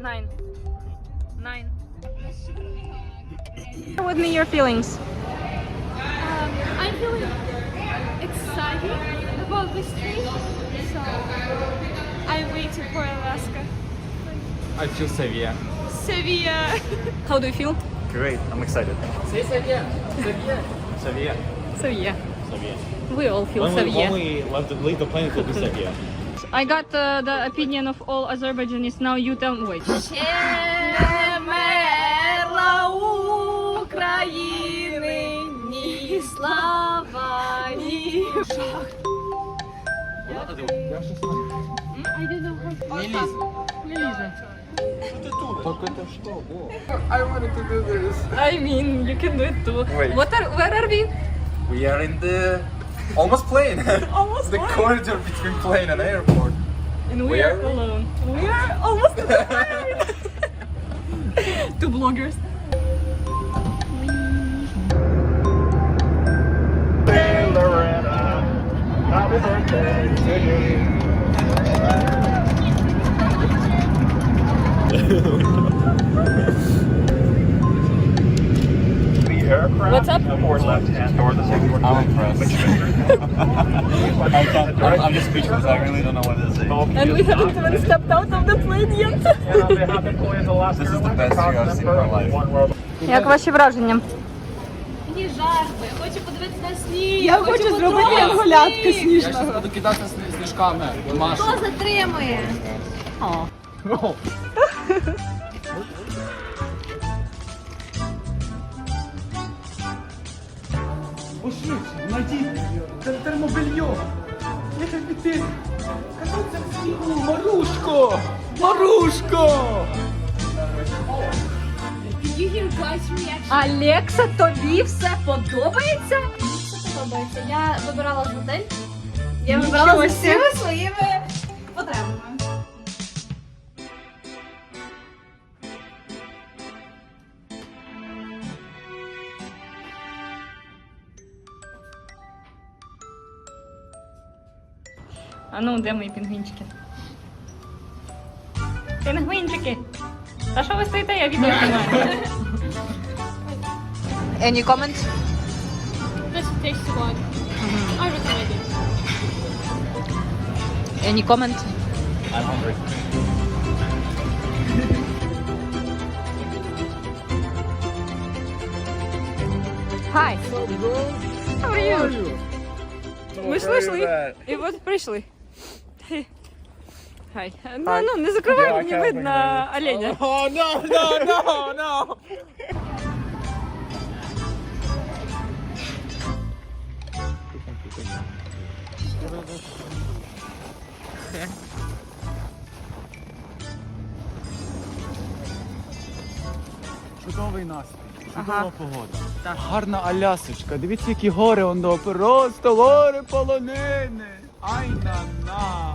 Nine. Nine. Share with me your feelings. Um, I'm feeling excited about this trip, so I'm waiting for Alaska. I feel Sevilla. Sevilla. How do you feel? Great, I'm excited. Say Sevilla. Sevilla. Sevilla. Sevilla. Sevilla. We all feel When we, Sevilla. when we leave the, leave the plane, it will be Sevilla. I got uh, the opinion of all Azerbaijanis. Now you tell me. Wait. України, ні слава, ні I don't know how Не лізе. Только это что? I mean, you can do it too. Wait. What are, where are we? We are in the almost plane. Almost the plane. corridor between plane and airport. And we Where are are we? alone. We are almost at the plane. Two bloggers. What's up? I'm impressed. I can't, I'm, I'm just speechless. I really don't know what to say. And we haven't even stepped out of the plane yet. This is the best view I've seen in my life. Як ваші враження? Мені жарко, я хочу подивитися на сніг. Я хочу зробити янголятка сніжного. буду кидати сніжками. Машу. Хто затримує? Пошвидше, найдіть тер- термобельйо. Яке піти. Кататься в снігу. Марушко! Марушко! Did you hear guys reaction? Алекса, тобі все подобається? Все подобається. Я вибирала готель. Я вибирала з усіма своїми потребами. А ну, де мої пінгвінчики? Пінгвінчики! Та що ви стоїте, я відео знімаю. Any comments? This tastes good. I recommend it. Any comment? I'm hungry. Hi. How are you? Ми ж вийшли і от прийшли. Хай. Ну, ну, не закривай, мені видно оленя. О, no, no, no, no! Чудовий настрій, чудова Ага. погода. Так. Гарна Алясочка. Дивіться, які гори воно. Просто гори полонини. Ай на на.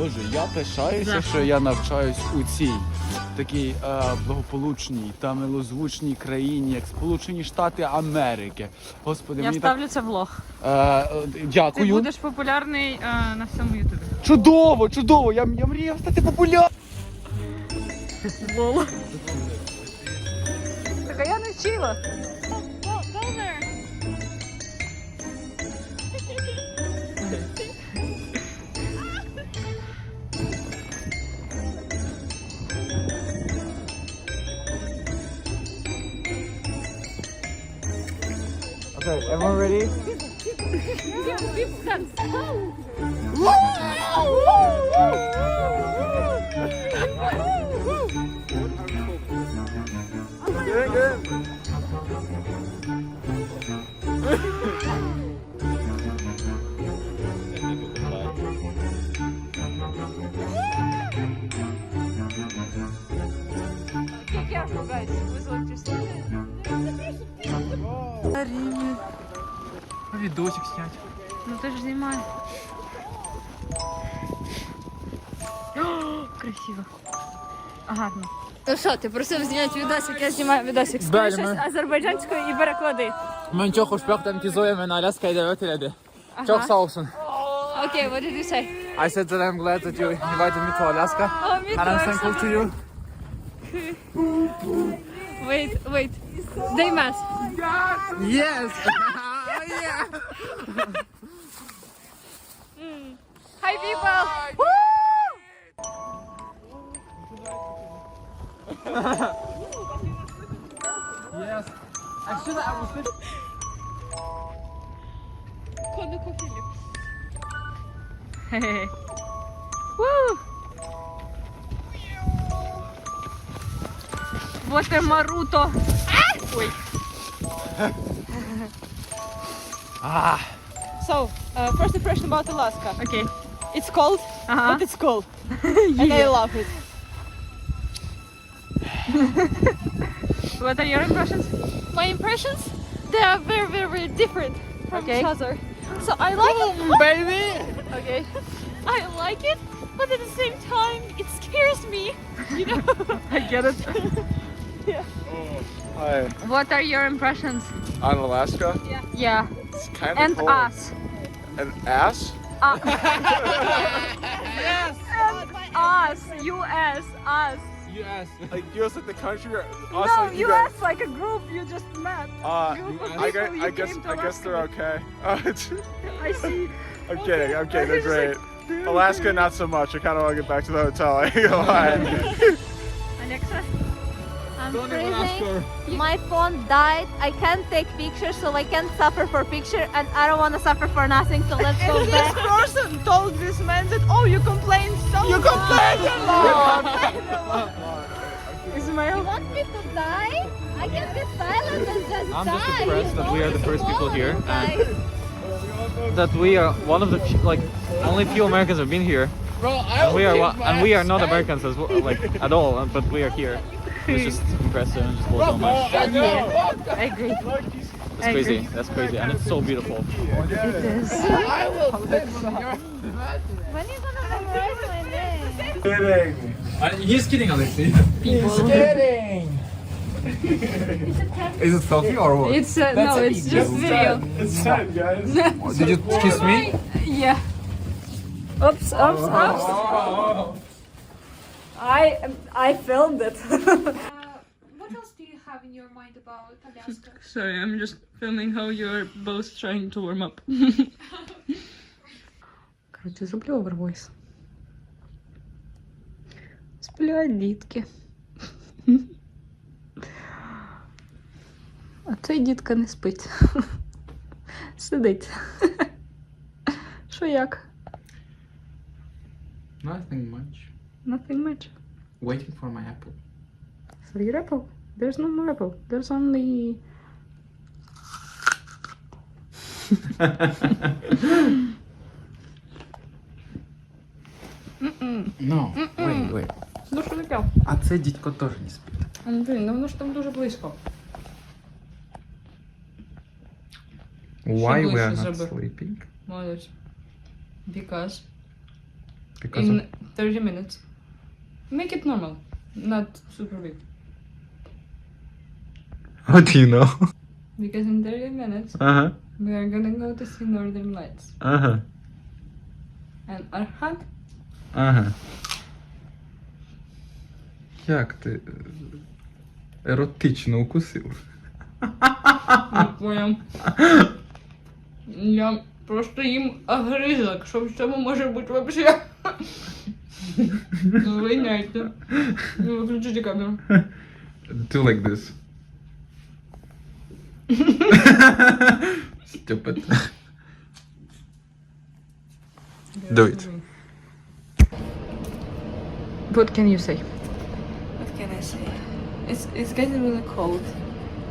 Боже, я пишаюся, що я навчаюсь у цій такій е, благополучній та милозвучній країні, як Сполучені Штати Америки. Господи, Я мені так вставлю це влог. е, е, Ти дякую. будеш популярний е, на всьому ютубі. Чудово, чудово! Я, я мріяв стати популярним. Лол. Так а я не вчила. Everyone ready? Відосик снять. Ну ти ж знімай. О, Красиво. Гарно. Ну що, ти просив зняти відосик, я знімаю відосик. Скажи Далі щось ми- азербайджанською і переклади. Мен чого шпехтен кізуємо на Аляска і давайте ляди. Çok sağ olsun. What did you say? I said that I'm glad that you invited me to Alaska. Oh, me And I'm too, thankful to you. Wait, wait. They mess. Yes. yeah. Hi people. yes. I should I was Konuko Phillips. Hey. Woo! Вот и Маруто. wait. ah. So, uh, first impression about Alaska. Okay. It's cold, uh -huh. but it's cool. yeah. And I love it. what are your impressions? My impressions? They are very, very, very different from okay. each other. So I like it. baby! okay. I like it, but at the same time, it scares me. You know? I get it. yeah. Hi. What are your impressions? On Alaska? Yeah. It's kind of And cold. us. And ass? yes. Us. US. Us. U.S. Like U.S. like the country or us no, like you US like a group you just met. Uh, Group of I, people guess, you I guess came to I guess they're Alaska okay. Uh, I see. I'm kidding. I'm kidding. They're Just like, great. Alaska, not so much. I kind of want to get back to the hotel. I ain't gonna lie. Alexa. I'm freezing. My phone died. I can't take pictures, so I can't suffer for picture, and I don't want to suffer for nothing. So let's go This back. This person told this man that, oh, you complain so You complain a lot. You Ismail. want me to die? I can be silent and just I'm die. just impressed that we are the first people here, and- that we are one of the few, like only few Americans have been here. and we are one, and we are not Americans as well, like at all, but we are here. It's just impressive and just blows my mind. I agree. It's crazy. That's crazy, and it's so beautiful. It is. I will When are you gonna memorize my name? he's kidding, Alexei. He's kidding. Is it selfie or what? It's uh, no, it's just video. it's time, guys. Did you kiss me? Yeah. Oops, oops, oops. I I filmed it. What else do you have in your mind about Alaska? Sorry, I'm just filming how you're both trying to warm up. Коротше, зроблю овервойс. Сплять дітки. А цей дітка не спить. Сидить. Що як? Nothing much. Nothing much. Waiting for my apple. For your apple? There's no more apple. There's only No, wait, wait. Ну що таке? А це дідько теж не спить. А, Ну, ну воно ж там дуже близько. Why we are not sleeping? Молодець. Because Because in of... 30 minutes. Make it normal. Not super big. How do you know? Because in 30 minutes Ага, we are gonna go to see Northern Lights. ага, And Arhan ага. Як ти е, еротично укусив? не понял. Я просто їм огризок, що в цьому може бути вообще. Звиняйте. Ну, Виключите камеру. Do like this. Stupid. Do it. What can you say? What can I say? It's, it's getting really cold.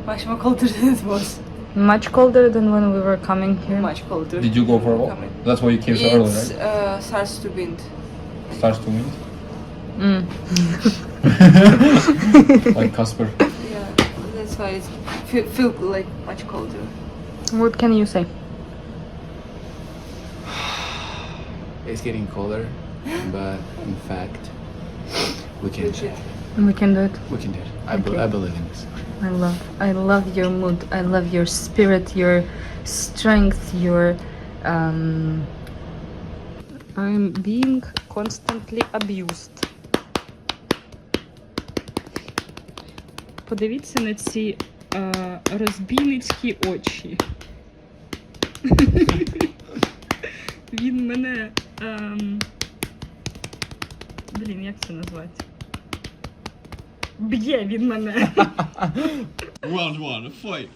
Much more colder than it was. Much colder than when we were coming here. Much colder. Did you go for a walk? Coming. That's why you came so early, It's right? uh, starts to wind. Starts to wind. Mm. like Casper. Yeah, that's why it's feel, feel like much colder. What can you say? It's getting colder, but in fact, we can Legit. We can do it. we can do it. I, be- I believe in this. I love I love your mood. I love your spirit, your strength, your Um, I'm being constantly abused. Подивіться на ці е, розбійницькі очі. Він мене. ем, Блін, як це назвати? Б'є він мене. Round one, fight.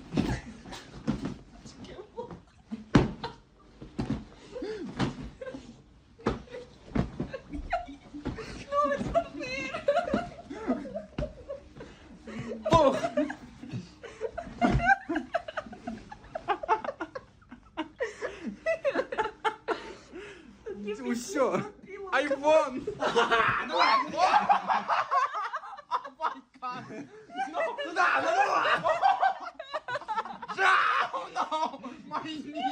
Oh,